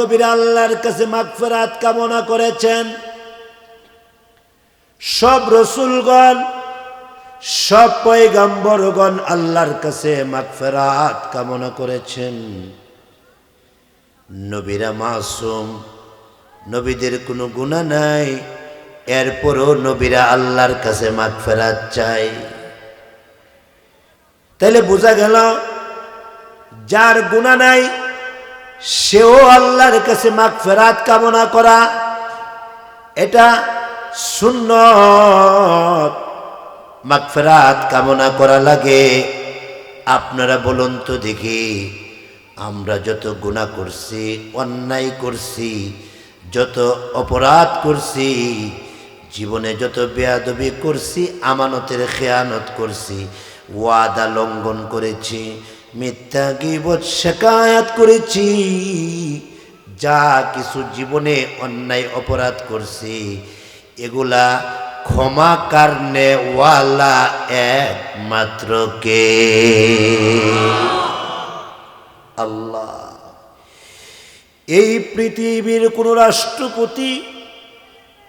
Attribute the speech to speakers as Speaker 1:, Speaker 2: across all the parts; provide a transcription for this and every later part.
Speaker 1: নবীরা আল্লাহর কাছে মাগফেরাত কামনা করেছেন। সব রসুলগণ, সব পয়গাম্বরগণ আল্লাহর কাছে মাগফেরাত কামনা করেছেন। নবীরা মাসুম, নবীদের কোনো গুণা নাই, এরপরও নবীরা আল্লাহর কাছে মাগফেরাত চাই তাহলে বোঝা গেল, যার গুণা নাই সেও আল্লাহর কাছে মাগফেরাত কামনা করা, এটা সুন্নত। মাগফেরাত কামনা করা লাগে। আপনারা বলুন তো দেখি, আমরা যত গুণা করছি, অন্যায় করছি, যত অপরাধ করছি, জীবনে যত বেয়াদবি করছি, আমানতের খেয়ানত করছি, ওয়াদা লঙ্ঘন করেছি মিথ্যা গিবত শেখায়াত করেছি। যা কিছু জীবনে অন্যায় অপরাধ করছি। এগুলা ক্ষমা কারণে ওয়ালা একমাত্র কে? আল্লাহ। এই পৃথিবীর কোন রাষ্ট্রপতি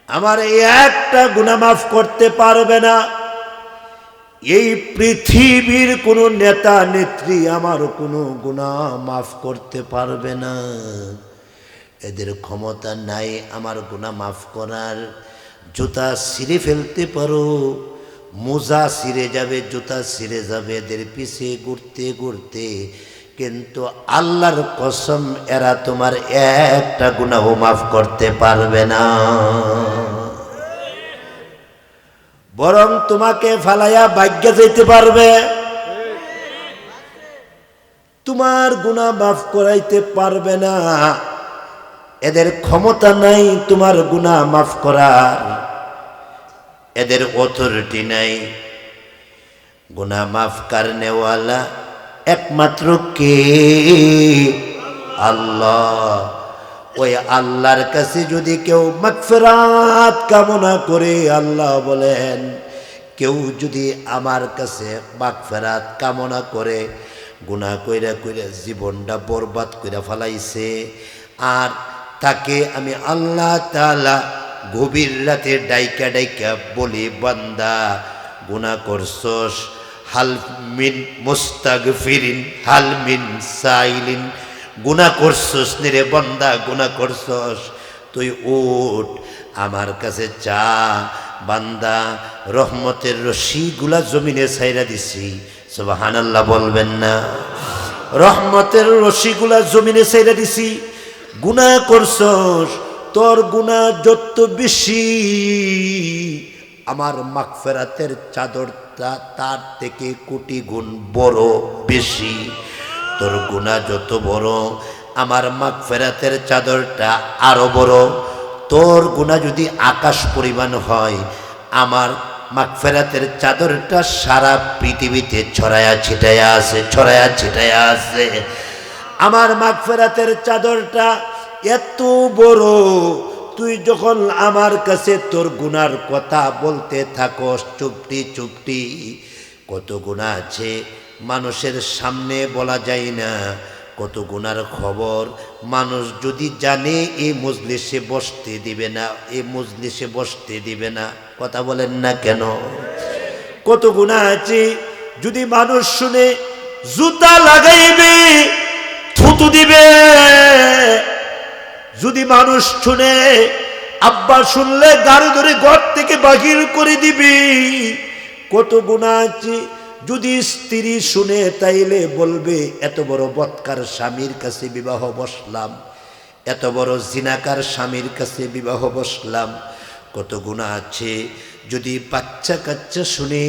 Speaker 1: আমার এই একটা গুণামাফ করতে পারবে না। এই পৃথিবীর কোনো নেতা, নেত্রী আমার কোনো গুণা মাফ করতে পারবে না। এদের ক্ষমতা নাই আমার গুণা মাফ করার। জুতা ছিঁড়ে ফেলতে পারো, মোজা ছিঁড়ে যাবে, জুতা ছিঁড়ে যাবে, এদের পিছে ঘুরতে ঘুরতে। কিন্তু আল্লাহর কসম, এরা তোমার একটা গুণাহ মাফ করতে পারবে না। বরং তোমাকে ফালাইয়া ভাগ্যে যেতে পারবে। তোমার গুণা মাফ করাইতে পারবে না। এদের ক্ষমতা নাই তোমার গুণা মাফ করার। এদের অথরিটি নাই। গুণা মাফ কারণেওয়ালা একমাত্র কে? আল্লাহ। ওই আল্লাহর কাছে যদি কেউ মাগফিরাত কামনা করে, আল্লাহ বলেন, কেউ যদি আমার কাছে মাগফিরাত কামনা করে, গুনাহ কইরা কইরা জীবনটা বরবাদ কইরা ফেলাইছে, আর তাকে আমি আল্লাহ তালা গভীর রাতে ডাইকা ডাইকা বলি, বান্দা গুণা করছস, হাল মিন মুস্তাগফিরিন হালমিন সাইলিন গুণা করছস নিরে বন্দা গুণা করছস। তুই উঠ, আমার কাছে চা বান্দা, রহমতের রশিগুলা জমিনে ছাইরা দিছি। সুবহানাল্লাহ বলবেন না। রহমতের রশিগুলা জমিনে ছাইরা দিছি। গুণা করছস, তোর গুণা যত বেশি, আমার মাগফেরাতের চাদরটা তার থেকে কোটি গুণ বড় বেশি। তোর গুণা যত বড়, আমার মাঘ ফেরাতের চাদরটা আরও বড়। তোর গুণা যদি আকাশ পরিমাণ হয়, আমার মাগফেরাতের চাদরটা সারা পৃথিবীতে ছড়ায়া ছিটায়া আছে, ছড়ায়া ছিটায়া আছে। আমার মাগফেরাতের চাদরটা এত বড়, তুই যখন আমার কাছে তোর গুনার কথা বলতে থাকস, চুপটি চুপটি, কত গুণা আছে? মানুষের সামনে বলা যায় না। কত গুনার খবর। মানুষ যদি জানে এই মজলিসে বসতে দিবে না এই মজলিসে বসতে দিবে না। কথা বলেন না কেন? কত গুণা আছে। যদি মানুষ শুনে, জুতা লাগাইবে, থুতু দিবে। যদি মানুষ শুনে, আব্বা শুনলে গাড়ি ধরে ঘর থেকে বাহির করে দিবি। কত গুণা আছে। যদি স্ত্রী শুনে তাইলে বলবে, এত বড় বৎকার স্বামীর কাছে বিবাহ বসলাম, এত বড় জিনাকার স্বামীর কাছে বিবাহ বসলাম, কত গুণা আছে। যদি বাচ্চা কাচ্চা শুনে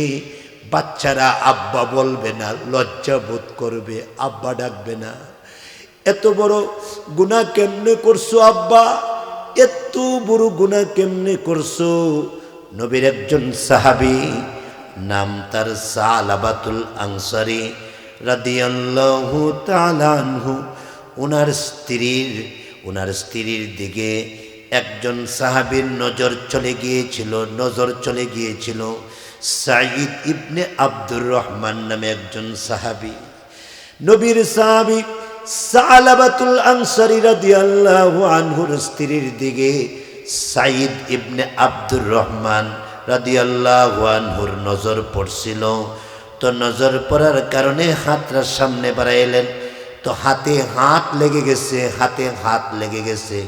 Speaker 1: বাচ্চারা আব্বা বলবে না, লজ্জা বোধ করবে, আব্বা ডাকবে না, এত বড় গুণা কেমনে করছ আব্বা? এত বড় গুণা কেমনে করছ? নবীর একজন সাহাবি নাম তার সালাবাতুল আনসারি রাদিয়াল্লাহু তাআলা আনহু। ওনার স্ত্রীর ওনার স্ত্রীর দিকে একজন সাহাবীর নজর চলে গিয়েছিল, নজর চলে গিয়েছিল। সাঈদ ইবনে আব্দুর রহমান নামে একজন সাহাবী। নবীর সাহাবী সালাবাতুল আনসারী রাদিয়াল্লাহু আনহুর স্ত্রীর দিকে সাইদ ইবনে আব্দুর রহমান রাদিয়াল্লাহু আনহুর নজর পড়ছিল। তো নজর পড়ার কারণে হাতটা সামনে বাড়াইলেন তো হাতে হাত লেগে গেছে, হাতে হাত লেগে গেছে।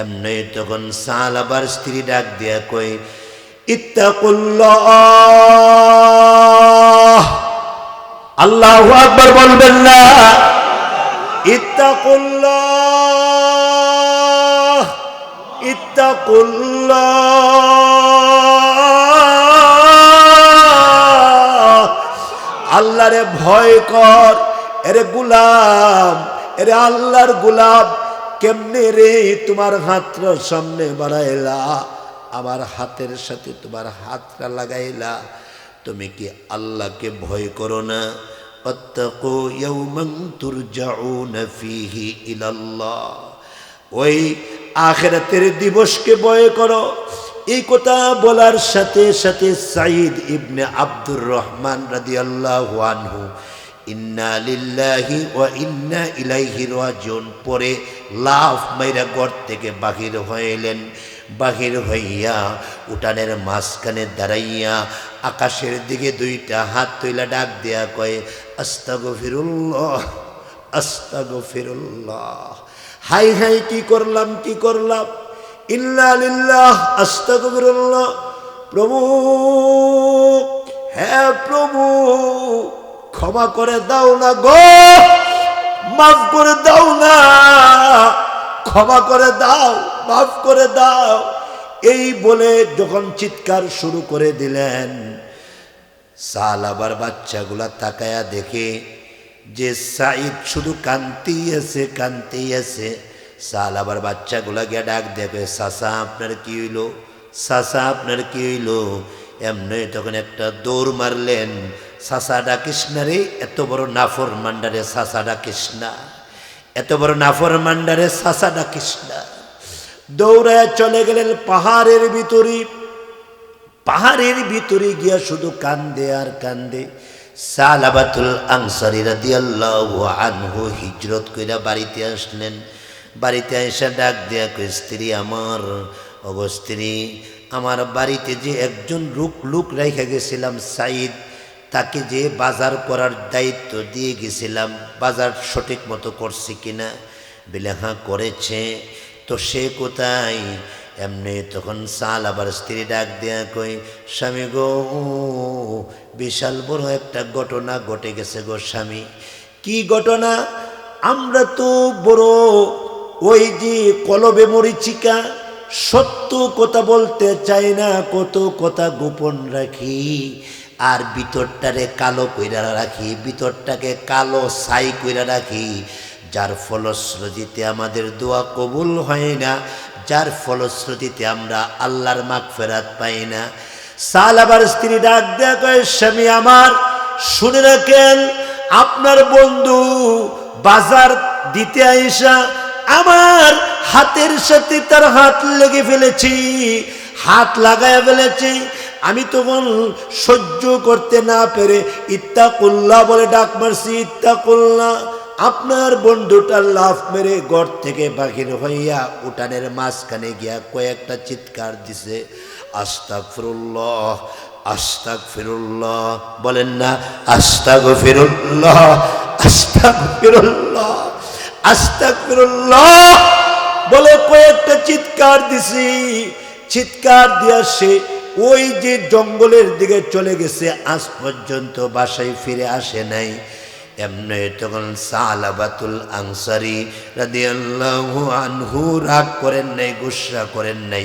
Speaker 1: এমনি তখন সাল আবার স্ত্রী ডাক দিয়া কই ইত্তাকুল্লাহ। আল্লাহু আকবার বলবেন না। ইত্তাকুল্লাহ। ইত্তাকুল্লাহ। আল্লাহরে ভয় কর। এরে গুলাম, এরে আল্লাহর গুলাম, কেমনে রে তোমার হাতটা সামনে বাড়াইলা? আমার হাতের সাথে তোমার হাতটা লাগাইলা। তুমি কি আল্লাহকে ভয় করো না? অত্তাকু ইয়াউমান তুরজাউনা ফীহি ইলাল্লাহ। ওই আখেরাতের দিবসকে ভয় করো। এই কথা বলার সাথে সাথে সাইদ ইবনে আব্দুর রহমান রাদিয়াল্লাহু আনহু, ইন্না লিল্লাহি ওয়া ইন্না ইলাইহি রাজিউন পরে লাফ মাইরা ঘর থেকে বাহির হইলেন। বাহির হইয়া উঠানের মাঝখানে দাঁড়াইয়া আকাশের দিকে দুইটা হাত তুইলা ডাক দেয়া কয়, আস্তাগফিরুল্লাহ আস্তাগফিরুল্লাহ। হাই হাই, কি করলাম কি করলাম? ইল্লা লিল্লাহ, আস্তাগফিরুল্লাহ। প্রভু হ্যাঁ প্রভু, ক্ষমা করে দাও না গো, মাফ করে দাও না, ক্ষমা করে দাও, মাফ করে দাও। এই বলে যখন চিৎকার শুরু করে দিলেন, সাল আবার বাচ্চাগুলা তাকায়া দেখে যে সাইদ শুধু কান্তেই আছে কান্তেই আছে সাল আবার বাচ্চাগুলা গিয়ে ডাক দেখে সাসা, আপনার কি হইল? সাসা, আপনার কি হইল? এমনি তখন একটা দৌড় মারলেন, সাসা ডাকিস না রে, এত বড় নাফর মান্ডারে সাসা ডাকিস না। এত বড় নাফর মান্ডারে সাসা ডাকিস না। দৌড়ায় চলে গেলেন পাহাড়ের ভিতরে। পাহাড়ের ভিতরে গিয়া শুধু কান্দে আর কান্দে। সালাবাতুল আনসারি রাদিয়াল্লাহু আনহু হিজরত কইরা বাড়িতে আসলেন। বাড়িতে এসে ডাক দেয়া স্ত্রী আমার অগো স্ত্রী, আমার বাড়িতে যে একজন লোক লোক রেখে গেছিলাম সাইদ, তাকে যে বাজার করার দায়িত্ব দিয়ে গেছিলাম, বাজার সঠিক মতো করছে কিনা? বলে হ্যাঁ করেছে। তো সে কোথায়? এমনি তখন সাল আবার স্ত্রী ডাক দেয়া কই স্বামী গো, বিশাল বড় একটা ঘটনা ঘটে গেছে গো স্বামী। কি ঘটনা? আমরা তো বড় ওই যে কলবে মরিচিকা, সত্য কথা বলতে চাই না, কত কথা গোপন রাখি। আর ভিতরটারে কালো কইরা রাখি, ভিতরটাকে কালো ছাই কইরা রাখি। যার ফলশ্রুতিতে আমাদের দোয়া কবুল হয় না, যার ফলশ্রুতিতে আমরা আল্লাহর মাগ ফেরাত পাই না। সাল আবার স্ত্রী ডাক দেয়া স্বামী আমার, শুনে রাখেন, আপনার বন্ধু বাজার দিতে আইসা আমার হাতের সাথে তার হাত লেগে ফেলেছি, হাত লাগায় ফেলেছি। আমি তখন সহ্য করতে না পেরে ইত্তাকুল্লাহ বলে ডাক মারছি ইত্তা ইত্তাকুল্লাহ। আপনার বন্ধুটা লাফ মেরে ঘর থেকে বাহির হইয়া উঠানের মাঝখানে গিয়া কয়েকটা চিৎকার দিছে আস্তাক ফিরুল্লাহ আস্তাক ফিরুল্লাহ বলেন না আস্তাক ফিরুল্লাহ আস্তাক ফিরুল্লাহ আস্তাক ফিরুল্লাহ বলে কয়েকটা চিৎকার দিছি। চিৎকার দিয়া সে ওই যে জঙ্গলের দিকে চলে গেছে, আজ পর্যন্ত বাসায় ফিরে আসে নাই। এমনি তখন সালাবাতুল আনসারি রাদিয়াল্লাহু আনহু রাগ করেন নাই, গুসা করেন নাই,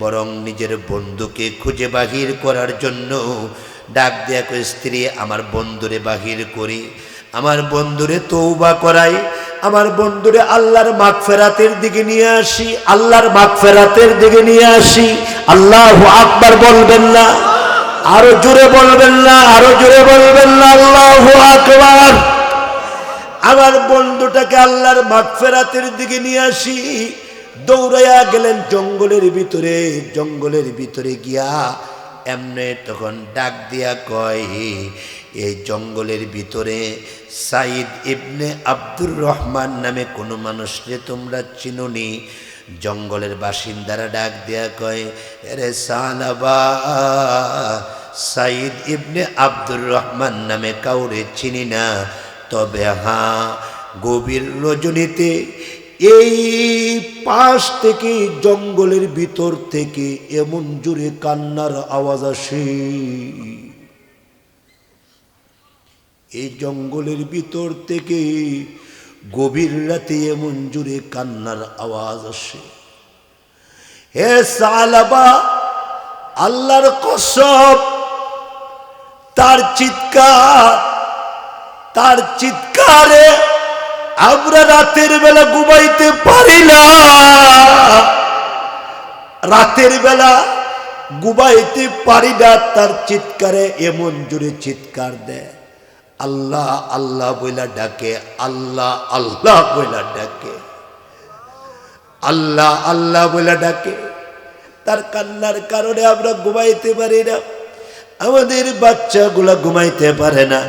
Speaker 1: বরং নিজের বন্ধুকে খুঁজে বাহির করার জন্য ডাক দেয়া স্ত্রী, আমার বন্ধুরে বাহির করি। আমার বন্ধুরে তৌবা করাই, আমার বন্ধুরে আল্লাহর মাগফেরাতের দিকে নিয়ে আসি, আল্লাহর মাগফেরাতের দিকে নিয়ে আসি। আল্লাহ আকবার বলবেন না, আরও জোরে বলবেন না, আরও জোরে বলবেন না, আল্লাহ আকবার। আমার বন্ধুটাকে আল্লাহর মাগফেরাতের দিকে নিয়ে আসি, দৌড়াইয়া গেলেন জঙ্গলের ভিতরে জঙ্গলের ভিতরে গিয়া এমনে তখন ডাক দিয়া কয় এই জঙ্গলের ভিতরে সাইদ ইবনে আব্দুর রহমান নামে কোনো মানুষকে তোমরা চিনুনি। জঙ্গলের বাসিন্দারা ডাক দেয়া কয় রে সালাবা সাইদ ইবনে আব্দুর রহমান নামে কাউরে চিনি না। তবে হ্যাঁ গভীর রজনীতে এই পাশ থেকে, জঙ্গলের ভিতর থেকে এমন জুড়ে কান্নার আওয়াজ আসে। এই জঙ্গলের ভিতর থেকে গভীর রাতে এমন জোরে কান্নার আওয়াজ আসে। হে সালাবা, আল্লাহর কসব, তার চিৎকার, তার চিৎকারে আমরা রাতের বেলা ঘুমাইতে পারি না। রাতের বেলা ঘুমাইতে পারি না, তার চিৎকারে এমন জোরে চিৎকার দেয়। আল্লাহ আল্লাহ বইলা ডাকে, আল্লাহ আল্লাহ বইলা ডাকে। আল্লাহ আল্লাহ বইলা ডাকে। তার কান্নার কারণে আমরা ঘুমাইতে পারি না। আমাদের বাচ্চাগুলা ঘুমাইতে পারে না।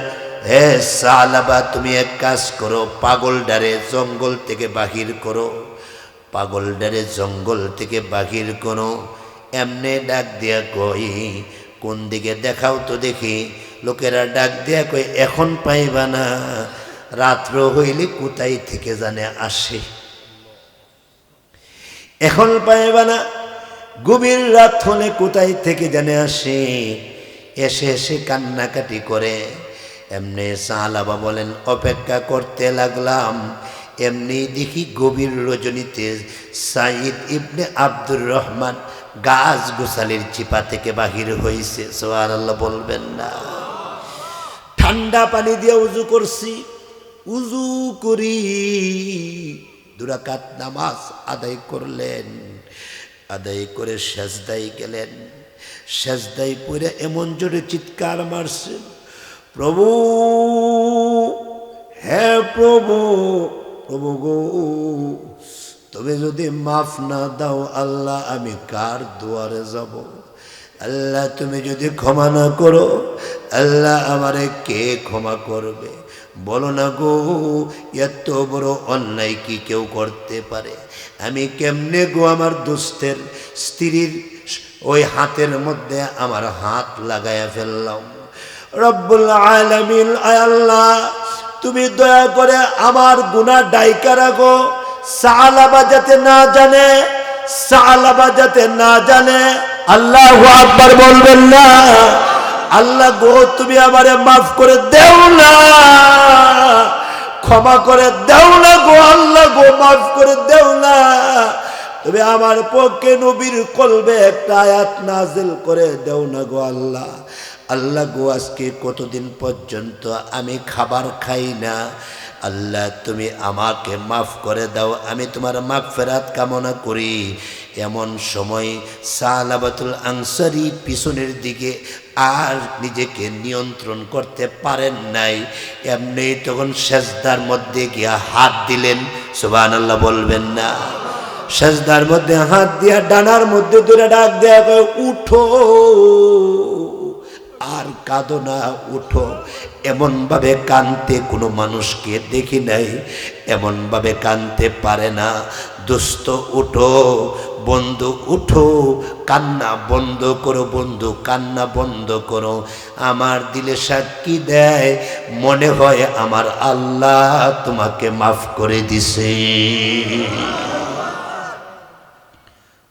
Speaker 1: হে সালাবা, তুমি এক কাজ করো, পাগল ডারে জঙ্গল থেকে বাহির করো। পাগল ডারে জঙ্গল থেকে বাহির করো। এমনে ডাক দিয়া কই, কোন দিকে দেখাও তো দেখি। লোকেরা ডাক দিয়া কই এখন পাইবা না। রাত্র হইলে কোথায় থেকে জানে আসে? এখন পাইবা না। গভীর রাত হলে কোথায় থেকে জানে আসে? এসে এসে কান্নাকাটি করে। এমনি সালাবা বলেন, অপেক্ষা করতে লাগলাম। এমনি দেখি গভীর রজনীতে সাইদ ইবনে আব্দুর রহমান গাছ গোসালির চিপা থেকে বাহির হয়েছে সোয়ার আল্লাহ বলবেন না। ঠান্ডা পানি দিয়ে উজু করছি। উজু করি। দুরাকাত নামাজ আদায় করলেন। আদায় করে সেজদাই গেলেন। সেজদাই পরে এমন জোরে চিৎকার মারছেন প্রভু হ্যাঁ প্রভু প্রভু গো তবে যদি মাফ না দাও আল্লাহ, আমি কার দুয়ারে যাব? আল্লাহ, তুমি যদি ক্ষমা না করো, আল্লাহ আমারে কে ক্ষমা করবে? বলো না গো, এত বড় অন্যায় কি কেউ করতে পারে? আমি কেমনে গো আমার দুস্থের স্ত্রীর ওই হাতের মধ্যে আমার হাত লাগাইয়া ফেললাম? রব্বুল আলমিন আল্লাহ, তুমি দয়া করে আমার গুণা ডাইকা রাখো। সালাবা যাতে না জানে, সালাবা যাতে না জানে আল্লাহ আকবার বলবেন না। আল্লাহ গো, তুমি আমারে মাফ করে দেও না। ক্ষমা করে দেও না গো, আল্লাহ গো, মাফ করে দেও না। তুমি আমার পক্ষে নবীর কলবে একটা আয়াত নাজিল করে দেও না গো আল্লাহ। আল্লাহ গো, আজকে কতদিন পর্যন্ত আমি খাবার খাই না? আল্লাহ, তুমি আমাকে মাফ করে দাও। আমি তোমার মাফ ফেরাত কামনা করি। এমন সময় সালাবাতুল আনসারি পিছনের দিকে আর নিজেকে নিয়ন্ত্রণ করতে পারেন নাই। এমনি তখন সেজদার মধ্যে গিয়া হাত দিলেন। সুবান আল্লাহ বলবেন না। সেজদার মধ্যে হাত দিয়া ডানার মধ্যে দূরে ডাক দেয়া উঠো। আর কাঁদো না, উঠো। এমনভাবে কানতে কোনো মানুষকে দেখি নাই। এমনভাবে কানতে পারে না। দুস্থ উঠো। বন্ধু, উঠো, কান্না বন্ধ করো বন্ধু, কান্না বন্ধ করো। আমার দিলে সাক্ষী দেয়, মনে হয় আমার আল্লাহ তোমাকে মাফ করে দিছে।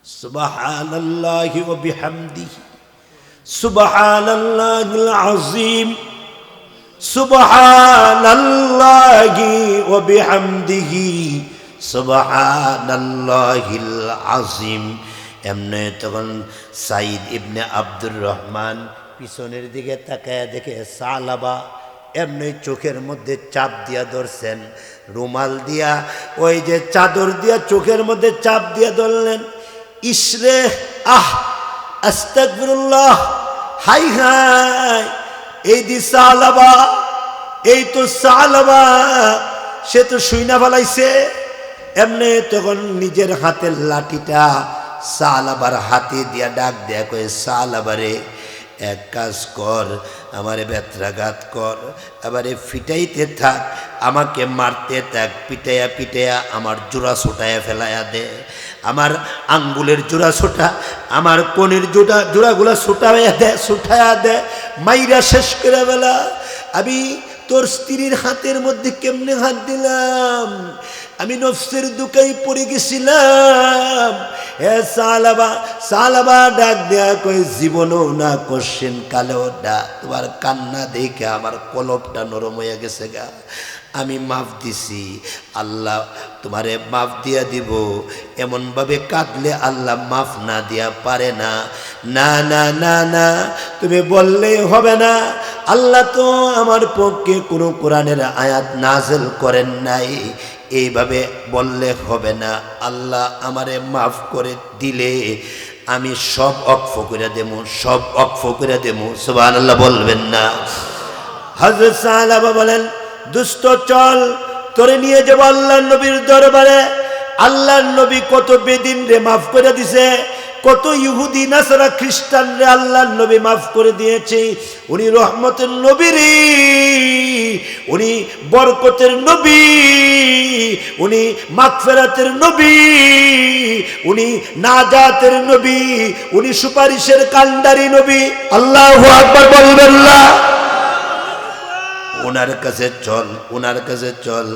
Speaker 1: সুবহানাল্লাহি ওয়া বিহামদিহি। সুবহানাল্লাহিল আযীম। সুবহানাল্লাহি ওয়া বিহামদিহি। সুবহানাল্লাহিল আজিম এমনি তখন সাইদ ইবনে আব্দুর রহমান পিছনের দিকে তাকায় দেখে, সালাবা এমনি চোখের মধ্যে চাপ দিয়া ধরছেন, রুমাল দিয়া, ওই যে চাদর দিয়া চোখের মধ্যে চাপ দিয়া ধরলেন। ইসরে আহ, আস্তাগফিরুল্লাহ, হাই হাই, এই দি সালাবা, এই তো সালাবা, সে তো শুইনা ফেলাইছে। এমনি তখন নিজের হাতের লাঠিটা সালাবার হাতে দিয়া ডাক দেয়া কয়ে সালাবারে এক কাজ কর, আমারে ব্যত্রাঘাত কর এবারে ফিটাইতে থাক, আমাকে মারতে থাক, পিটাইয়া পিটাইয়া আমার জোড়া ছোটাইয়া ফেলাইয়া দে, আমার আঙ্গুলের জোড়া ছোটা, আমার কনের জোড়া, জোড়াগুলা ছোটাইয়া দে ছোটাইয়া দে, মাইরা শেষ করে বেলা আমি তোর স্ত্রীর হাতের মধ্যে কেমনে হাত দিলাম? আমি নফসের দুকাই পড়ে গেছিলাম। এ সালাবা সালাবা ডাক দেয়া কই জীবনও না কোশ্চেন কালেও ডা তোমার কান্না দেখে আমার কলপটা নরম হয়ে গেছে গা। আমি মাফ দিছি। আল্লাহ তোমারে মাফ দিয়া দিব। এমনভাবে কাঁদলে আল্লাহ মাফ না দিয়া পারে না। না না না না, তুমি বললেই হবে না। আল্লাহ তো আমার পক্ষে কোনো কোরআনের আয়াত নাজেল করেন নাই। এইভাবে বললে হবে না। আল্লাহ আমারে মাফ করে দিলে আমি সব অক্ষ করে দেবো, সব অক্ষ করে দেবো। সুবাহ আল্লাহ বলবেন না। হজরত সাহাবা বলেন, দুষ্ট, চল, তোরে নিয়ে যাব আল্লাহ নবীর দরবারে। আল্লাহ নবী কত বেদিন রে মাফ করে দিছে। কত ইহুদি, নাসারা খ্রিস্টান রে আল্লাহ নবী মাফ করে দিয়েছে। উনি রহমতের নবী রে। উনি বরকতের নবী। উনি মাগফেরাতের নবী। উনি নাজাতের নবী। উনি সুপারিশের কান্ডারি নবী। আল্লাহ আকবার বলবেন ওনার কাছে চল ওনার কাছে চল।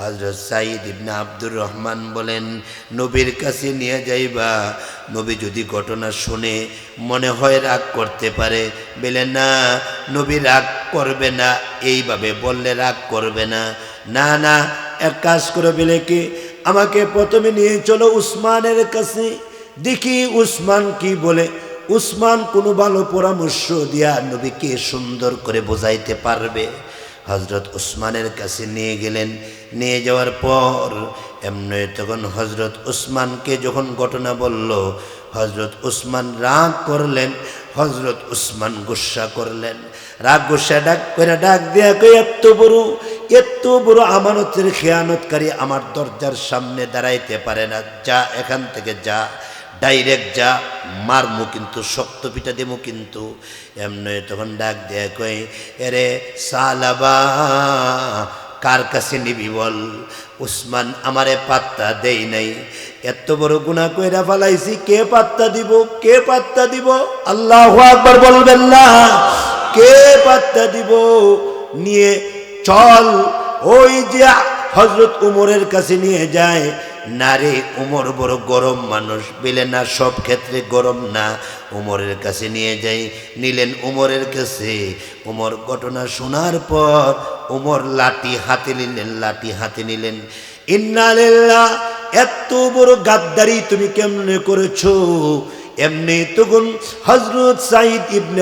Speaker 1: হজরত সাইদ ইবনা আব্দুর রহমান বলেন, নবীর কাছে নিয়ে যাইবা। নবী যদি ঘটনা শুনে মনে হয় রাগ করতে পারে, বলে, না, নবী রাগ করবে না, এইভাবে বললে রাগ করবে না। না না, এক কাজ করে বলে কি, আমাকে প্রথমে নিয়ে চলো উসমানের কাছে। দেখি উসমান কি বলে। উসমান কোনো ভালো পরামর্শ দিয়া নবীকে সুন্দর করে বোঝাইতে পারবে। হজরত উসমানের কাছে নিয়ে গেলেন। নিয়ে যাওয়ার পর এমনি তখন হজরত উসমানকে যখন ঘটনা বলল হজরত উসমান রাগ করলেন হজরত উসমান গুসা করলেন। রাগ গুসা ডাক করে ডাক দেয়া কই এত বড় এত বড় আমানতের খেয়ানতকারী আমার দরজার সামনে দাঁড়াইতে পারে না। যা, এখান থেকে যা। ডাইরেক্ট যা মারমু কিন্তু, শক্ত পিঠা দেবো কিন্তু। এমনি তখন ডাক দেয়া কই এরে সালাবা, কার কাছে নিবি বল? উসমান আমারে পাত্তা দেই নাই। এত বড় গুণা কইরা ফালাইছি, কে পাত্তা দিব? কে পাত্তা দিব? আল্লাহ আকবার বলবেন না। কে পাত্তা দিব? নিয়ে চল। ওই যে হজরত উমরের কাছে নিয়ে যায় না রে উমর বড় গরম মানুষ। বেলে না, সব ক্ষেত্রে গরম না। উমরের কাছে নিয়ে যাই, নিলেন উমরের কাছে। উমর ঘটনা শোনার পর উমর লাঠি হাতে নিলেন, লাঠি হাতে নিলেন। ইন্নালিল্লাহ এত বড় গাদ্দারি তুমি কেমনে করেছ? এমনি তখন হজরত সাইদ ইবনে